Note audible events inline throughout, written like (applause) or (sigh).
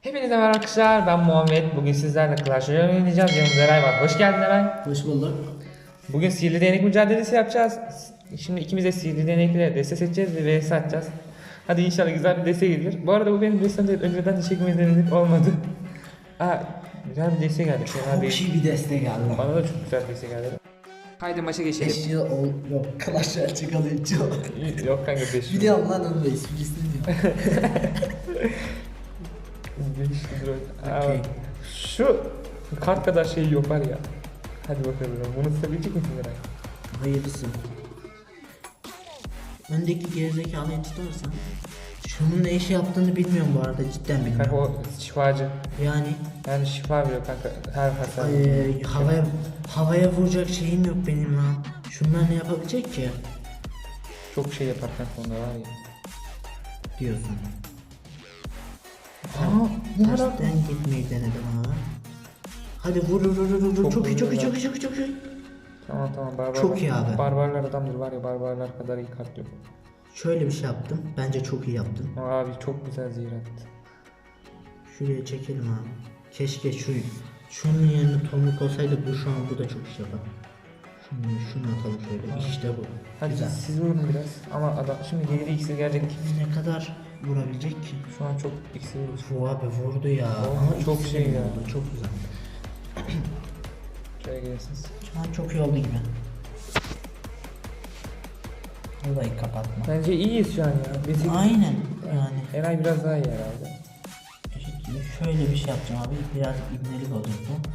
Hepinize merhaba arkadaşlar ben Muhammed. Bugün sizlerle Clash Royale oynayacağız. Yanımda Eray var. Hoş geldin Eray. Hoş bulduk. Bugün sihirli değnek mücadelesi yapacağız. Şimdi ikimiz de sihirli değnekle deste seçeceğiz ve vs atacağız. Hadi inşallah güzel bir deste gelir. Bu arada bu benim destem değil. Önceden de çekmeyi denedik olmadı. Aa, güzel bir deste geldi. Fena Çok değil. iyi bir deste geldi. Bana da çok güzel bir deste geldi. Haydi maça geçelim. Eşya ol yok. Clash'lar çıkalı hiç yok. Yok kanka 5 Biliyorum lan onu da ismini istemiyorum. (laughs) Şu kart kadar şey yok var ya. Hadi bakalım. Bunu tutabilecek misin Eray? Hayırlısı. Öndeki gerizekalıyı tutarsan Şunun ne işi yaptığını bilmiyorum bu arada cidden Kanka bilmiyorum. o şifacı. Yani Yani şifa veriyor kanka her hasar. eee, havaya havaya vuracak şeyim yok benim lan. Şunlar ne yapabilecek ki? Çok şey yapar kanka onda var ya. Diyorsun. Aa, ne? Tersten gitmeyi denedim abi. Hadi vur vur vur vur. Çok Çok iyi çok iyi çok iyi çok iyi çok iyi. Tamam tamam barbar. Çok iyi abi. Barbarlar adamdır var ya barbarlar kadar iyi kart yok. Şöyle bir şey yaptım. Bence çok iyi yaptım. Abi çok güzel zehir attı. Şuraya çekelim abi. Keşke şu şunun yerine tomruk olsaydı bu şu an bu da çok iş yapar. Şunu, şunu atalım şöyle. İşte bu. Hadi Güzel. siz vurun biraz. Ama adam şimdi geri iksir gelecek. Ne kadar vurabilecek ki? Şu an çok iksir vurdu. Bu abi vurdu ya. Oh, Ama çok şey ya. oldu. Çok güzel. (clears throat) Şöyle gelirsiniz. Şu an çok iyi oldu gibi. Olayı kapatma. Bence iyiyiz şu an ya. Biz Aynen yani. Eray biraz daha iyi herhalde. Şöyle bir şey yapacağım abi. Biraz ibnelik olacak bu.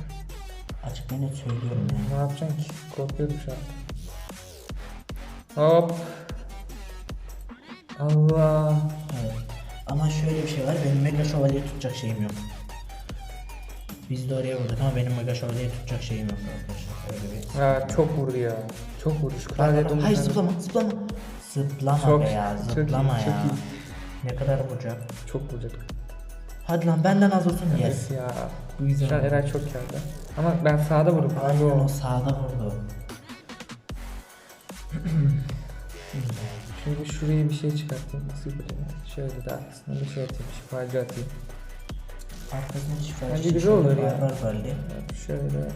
Açık ben net söylüyorum yani. Ne yapacaksın ki? Korkuyorum şu an. Hop. Allah. Evet. Ama şöyle bir şey var. Benim mega şövalyeyi tutacak şeyim yok. Biz de oraya vurduk ama benim mega şövalyeyi tutacak şeyim yok arkadaşlar. Öyle bir. Ya çok vurdu ya. Çok vurdu. Şu kraliyet olmuş. Hayır zıplama zıplama. Zıplama Çok- be ya çok iyi, zıplama çok ya. iyi. Ne kadar vuracak? Çok vuracak. Hadi lan benden az olsun yes. Yes ya. Bu güzel. Şu an Eray çok geldi. Ama ben sağda vurdum. Aynen o sağda vurdu. (clears throat) Şimdi şuraya bir şey çıkartayım. Nasıl yapacağım? Şöyle de arkasına bir şey atayım. Şifacı atayım. Arkasına şifa Bence güzel olur şöyle ya. barbar böyle. Evet, Şöyle.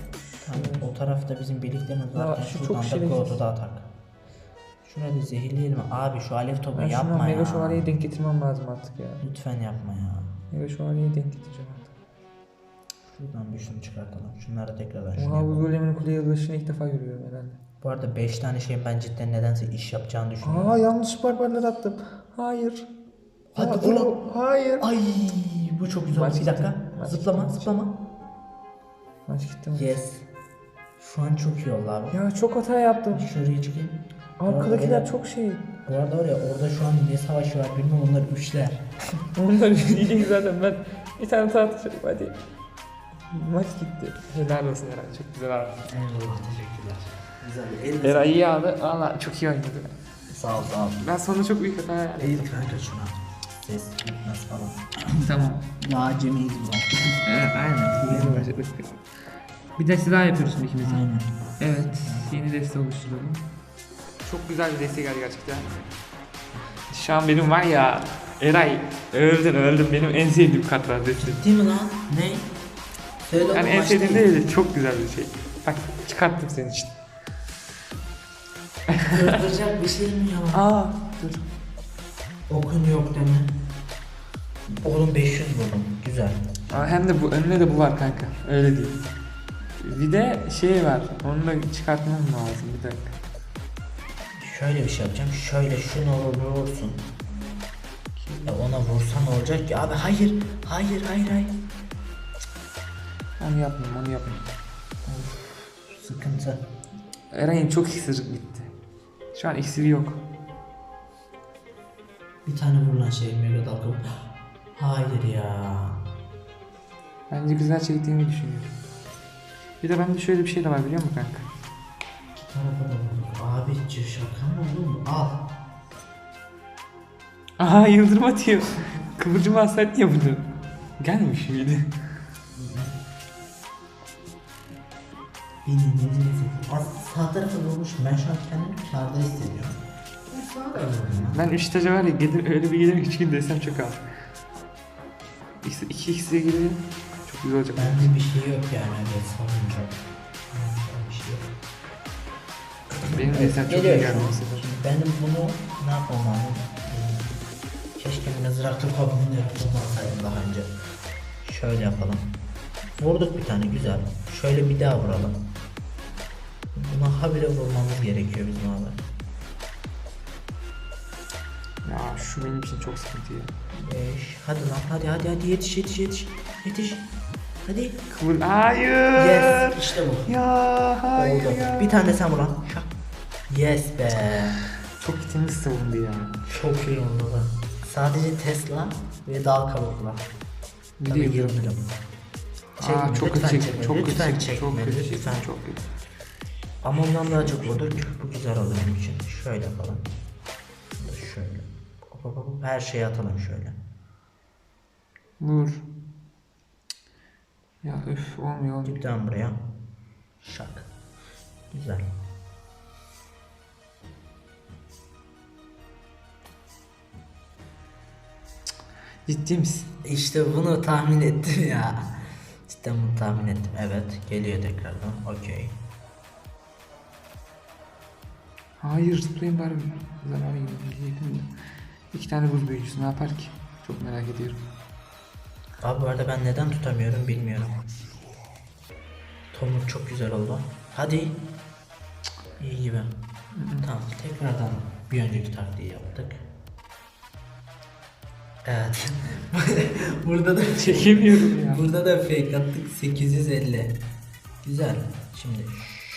Tamam, o tarafta bizim birliklerimiz Ya, varken şu çok şuradan da atak. Şuna da zehirleyelim. Abi şu alev topu Ben yapma mega ya. şövalyeyi denk getirmem lazım artık ya. Lütfen yapma ya. Mega şövalyeyi denk getireceğim artık. Şuradan bir şunu çıkartalım. Şunları tekrardan şunu Oha bu golemin kuleye yılışını ilk defa görüyorum herhalde. Bu arada 5 tane şeyin ben cidden nedense iş yapacağını düşünüyorum. Aa yanlış barbarlar attım. Hayır. Hadi Aa, vur lan. o- Hayır. Ay bu çok güzel. Maç oldu. Bir dakika. gitti. Maç zıplama zıplama. Maç gitti mi? Yes. Şu an çok iyi oldu abi. Ya çok hata yaptım. Şuraya çıkayım. Arkadakiler Orada- çok şey. Bu arada oraya orada şu an ne savaşı var bilmem onlar üçler. (laughs) Onlar diyecek zaten ben bir tane tartışırım hadi. Maç gitti. Helal olsun Eray çok güzel abi. Eyvallah teşekkürler. Güzel. El Eray iyi aldı. Valla çok iyi oynadı. Sağ ol sağ ol. Ben sonunda çok büyük hata yaptım. Eğil kanka şuna. Ses gitmez falan. (clears throat) Tamam. Ya acemiyiz bu. Evet aynen. Yeni başladık. Bir deste daha yapıyoruz şimdi ikimiz. Aynen. Evet. Yeni deste oluşturalım. Çok güzel bir deste geldi gerçekten. Şu an benim var ya Eray öldün öldün benim en sevdiğim kartlar deste. Değil mi lan? Ne? Söyle Yani en sevdiğim değil de çok güzel bir şey. Bak çıkarttım senin için. Kırdıracak bir şey mi ya? Aa dur. Okun yok deme. Oğlum 500 vurdum. Güzel. Aa, hem de bu önüne de bu var kanka. Öyle değil. Bir de şey var. Onu da çıkartmam lazım bir dakika. Şöyle bir şey yapacağım. Şöyle şunu vurursun. Ya ona vursan olacak ki. Abi hayır. Hayır hayır hayır. Onu yapmayayım onu yapmayayım. Sıkıntı. Eray'ın çok iksiri bitti. Şu an iksiri yok. Bir tane vurulan şey mega dalga. Hayır ya. Bence güzel çektiğimi düşünüyorum. Bir de bende şöyle bir şey de var biliyor musun kanka? Tarafa da vurduk. Abi şaka mı oğlum? Al. Aha yıldırım atıyor. (laughs) Kıvırcım alsaydın ya bunu. Gelmiş miydi? Ne dinlesin? Az sağ vurmuş. Ben şu an kendimi kârda hissediyorum. Ben sağa da vurdum ya. Ben üç taca var ya gelir, öyle bir gelir üç gün desem çok az. İkisi, iki ikisi girdi. Çok güzel olacak. Bende bir şey yok yani. Evet sorunca. Bir şey yok. Benim de sen çok iyi Geliyor şu geldin an. bu sefer. Şimdi Benim bunu ne yapmam lazım? Ee, Keşke mızraklı kabini yapmasaydım daha önce. Şöyle yapalım. Vurduk bir tane güzel. Şöyle bir daha vuralım. Buna habire vurmamız gerekiyor bizim abi. Ya şu benim için çok sıkıntı ya. 5. Hadi lan hadi hadi hadi yetiş yetiş yetiş. Yetiş. Hadi. Kıvır. Hayır. Yes. İşte bu. Ya hayır Oldu. ya. Bir tane de sen vur lan. Şak. Yes be. Çok temiz savundu ya. Çok iyi oldu da. Sadece Tesla ve dal kabukla. Bir de yıldırım. yıldırım. Aa, Çekme, çok kötü çekme. Çok kötü çekme, Çok kötü lütfen. Çok kötü. Ama ondan daha çok vurduk. Bu güzel olur benim için. Şöyle falan. Şöyle. Her şeyi atalım şöyle. Vur. Ya üf olmuyor olmuyor. Dipten buraya. Şak. Güzel. Ciddi misin? İşte bunu tahmin ettim ya. Cidden bunu tahmin ettim. Evet. Geliyor tekrardan. Okey. Hayır zıplayın bari. Zarar diyecektim de. İki tane buz büyücüsü ne yapar ki? Çok merak ediyorum. Abi bu arada ben neden tutamıyorum bilmiyorum. Tomruk çok güzel oldu. Hadi. İyi gibi. Tamam tekrardan bir önceki taktiği yaptık. Evet. (laughs) Burada da Çekemiyorum ya. Burada da fake attık 850. Güzel. Şimdi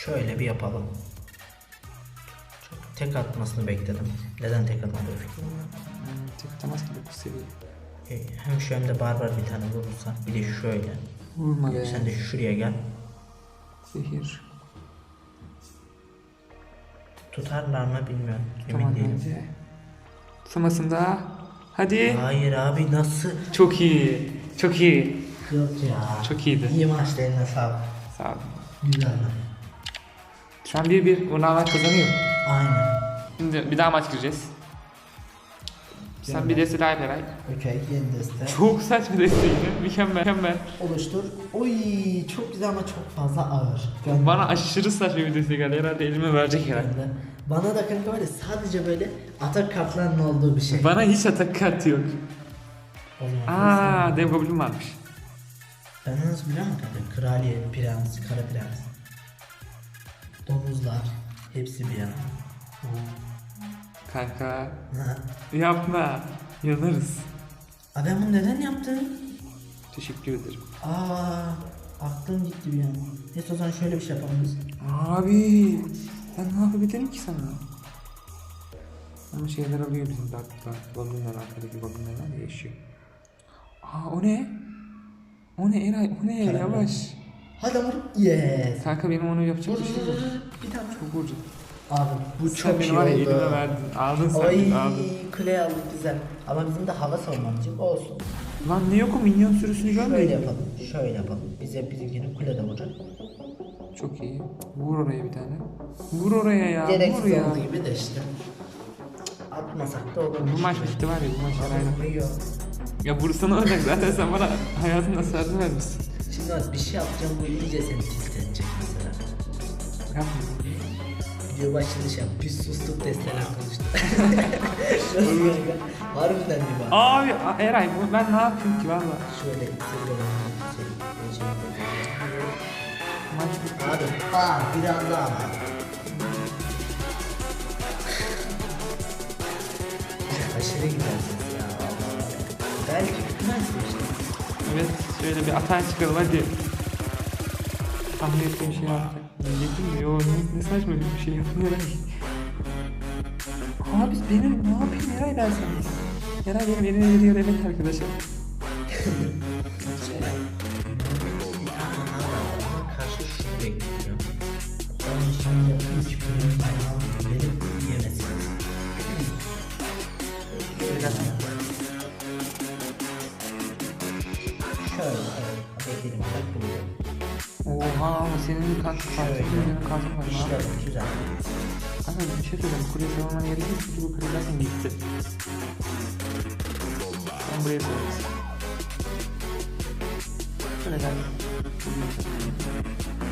şöyle bir yapalım. Tek atmasını bekledim. Neden tek atmadı fikrim yok. Hmm, Tek atamaz ki 9 seviye. E, Hem şu hem de barbar bir tane vurursa. Bir de şöyle. Vurma be. Sen de şuraya gel. Zehir. Tutarlar mı bilmiyorum. Tamam Emin değilim. bence. Tutamasın da. Hadi. Hayır abi nasıl? Çok iyi. Çok iyi. Yok ya. Çok iyiydi. İyi maçta eline sağlık. Sağ ol. Güzel. Şu an 1-1. Ronaldo kazanıyor. Aynen. Şimdi bir daha maç gireceğiz. Sen bir deste daha yap Eray. Okey yeni deste. Çok saçma deste yine. Mükemmel. Mükemmel. Oluştur. Oy çok güzel ama çok fazla ağır. Bana aşırı saçma bir deste geldi. Herhalde elime verecek herhalde. Bende. Bana da kanka böyle sadece böyle atak kartlarının olduğu bir şey. Bana hiç atak kartı yok. O zaman Aa, dev goblin varmış. Ben nasıl biliyor musun kanka? Kraliyet, prens, kara prens. Domuzlar. Hepsi bir yana. Kanka. Yapma. Yanarız. Aa, ben bunu neden yaptım? Teşekkür ederim. Aa, aklım gitti bir an. Neyse o zaman şöyle bir şey yapalım biz. Abi. Ben ne yapabilirim ki sana? Ama şeyler alıyor bizim dark dark goblinler arkadaki goblinler yaşıyor. Aa o ne? O ne Eray? O ne? Karamel. Yavaş. Hadi vur. Yes. Kanka benim onu yapacak bir şey yok. Bir tane. Çok vurdu. Abi bu Sen çok iyi var ya oldu. elime verdin. Aldın sen Ay aldın. kuleye aldık güzel. Ama bizim de hava savunmamız olsun. Lan ne yok o minyon sürüsünü görmedin Şöyle yapalım. Şöyle yapalım. Bize bizimkini kulede vuracak. Çok iyi. Vur oraya bir tane. Vur oraya ya. Vur Gereksiz ya. olduğu gibi de işte. Atmasak da olur. Bu maç bitti var ya bu maç. Vuruyor. Ya vursana olacak zaten sen bana hayatın nasıl vermişsin. Şimdi bak bir şey yapacağım bu iyice seni tilt edecek mesela. Yapma. Video başladı şey. Biz sustuk desteler konuştu. (laughs) Harbiden mi bak? Abi Eray bu, ben ne yapayım ki valla. Şöyle şey, Maç bitti. Abi aa biraz daha var. Aşırı güzel ses ya. Belki bitmezsin Evet şöyle bir atağa çıkalım hadi. Tahmin ettiğim şey yaptı. Diyecektim de yo ne, ne saçma bir şey yaptın Eray. Abi benim ne yapayım Eray ben sana. Eray benim elime veriyor evet arkadaşlar. (laughs) bir kartın benim kartım var. İşte güzel. Kanka bir şey söyleyeceğim. Kuleyi savunman gerekiyor çünkü bu kule zaten gitti. Sen buraya koyarsın. Şöyle gel.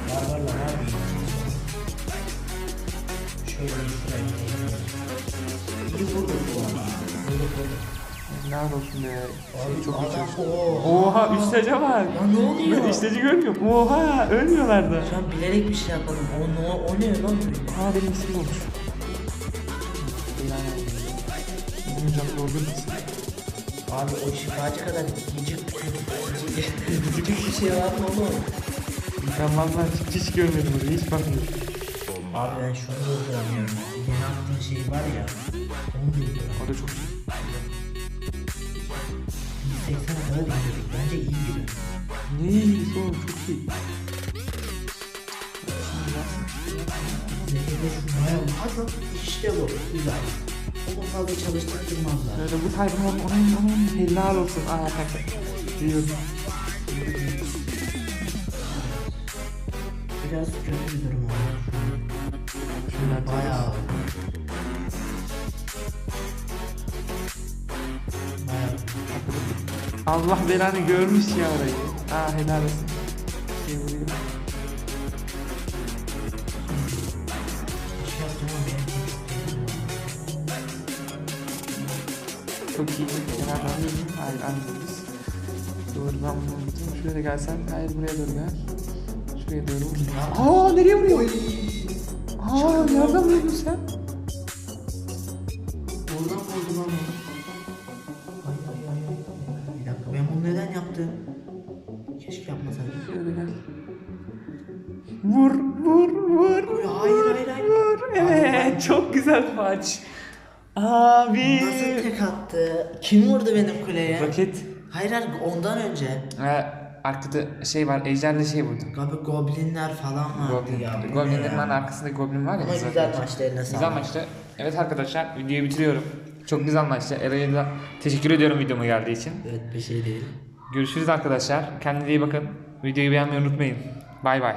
Barbarla var mı? Şöyle şuraya gidelim. İyi vurduk bu arada. Vurduk Helal olsun be. Abi çok çalıştı. oha. Üstece var. Ya ne oluyor? İsteci görmüyorum. Oha ölmüyorlardı. Şu an bilerek bir şey yapalım. O ne, o ne lan? Aa benim isim olmuş. Benim canım yorgun musun? Abi o şifacı kadar gıcık gıcık bir şey var mı oğlum? Ben vallahi hiç, hiç görmedim onu. Hiç bakmadım. Abi ben şunu durduramıyorum. Yeni attığın şey var ya. Onu durduramıyorum. O da çok iyi. İyisi oğlum çok iyi. İşte bu. Güzel. Onu fazla çalıştırmazlar. Böyle bu tayfın onun onun onun helal olsun. Aa kanka. Diyorum. Biraz kötü bir durum var. Şöyle. Bayağı. Allah belanı görmüş ya orayı. Aa helal olsun. Şey vuruyor. Ama Çok iyi. Alıyorsun. Hayır almıyoruz. Doğru ben bunu unuttum. Şuraya gelsen. Hayır buraya doğru gel. Şuraya doğru. Aa nereye vuruyor? Aa nereden vurdun sen? Oradan vurdu lan güzel maç. Abi. Nasıl tek attı? Kim vurdu benim kuleye? Roket. Hayır hayır ondan önce. Ha, arkada şey var. Ejder'le şey vurdu. Abi goblinler falan vardı Goblin. ya. Goblinlerin ya? arkasında goblin var ya. Ama güzel maçtı eline sağlık. Güzel maçtı. Evet arkadaşlar videoyu bitiriyorum. Çok güzel maçtı. Eray'a da teşekkür ediyorum videoma geldiği için. Evet bir şey değil. Görüşürüz arkadaşlar. Kendinize iyi bakın. Videoyu beğenmeyi unutmayın. Bay bay.